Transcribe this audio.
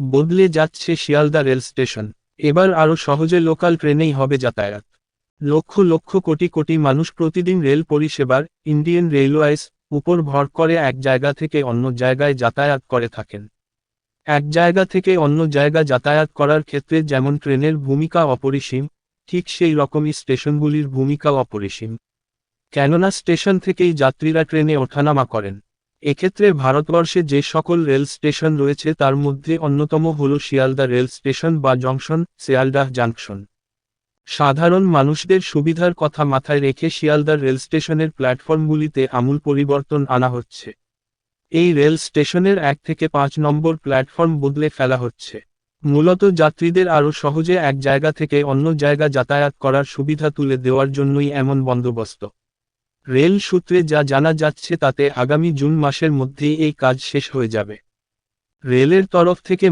বদলে যাচ্ছে Sealdah rail station. এবার আরও সহজে লোকাল ট্রেনেই হবে যাতায়াত। লক্ষ লক্ষ কোটি কোটি মানুষ প্রতিদিন রেল পরিষেবার, ইন্ডিয়ান রেলওয়েজ উপর ভর করে এক জায়গা থেকে অন্য জায়গায় যাতায়াত করে থাকেন। এক জায়গা থেকে অন্য জায়গা যাতায়াত করার ক্ষেত্রে যেমন ট্রেনের ভূমিকা অপরিসীম, ঠিক সেই রকমই স্টেশনগুলির ভূমিকা অপরিসীম। কেননা স্টেশন থেকেই যাত্রীরা ট্রেনে ওঠানামা করেন। এক্ষেত্রে ভারতবর্ষে যে সকল রেল স্টেশন রয়েছে তার মধ্যে অন্যতম হল শিয়ালদা রেল স্টেশন বা জংশন শিয়ালদাহ জাংশন। সাধারণ মানুষদের সুবিধার কথা মাথায় রেখে শিয়ালদার রেল স্টেশনের প্ল্যাটফর্মগুলিতে আমূল পরিবর্তন আনা হচ্ছে। এই রেল স্টেশনের এক থেকে পাঁচ নম্বর প্ল্যাটফর্ম বদলে ফেলা হচ্ছে। মূলত যাত্রীদের আরও সহজে এক জায়গা থেকে অন্য জায়গা যাতায়াত করার সুবিধা তুলে দেওয়ার জন্যই এমন বন্দোবস্ত। রেল সূত্রে যা জানা যাচ্ছে তাতে আগামী জুন মাসের মধ্যেই এই কাজ শেষ হয়ে যাবে। রেলের তরফ থেকে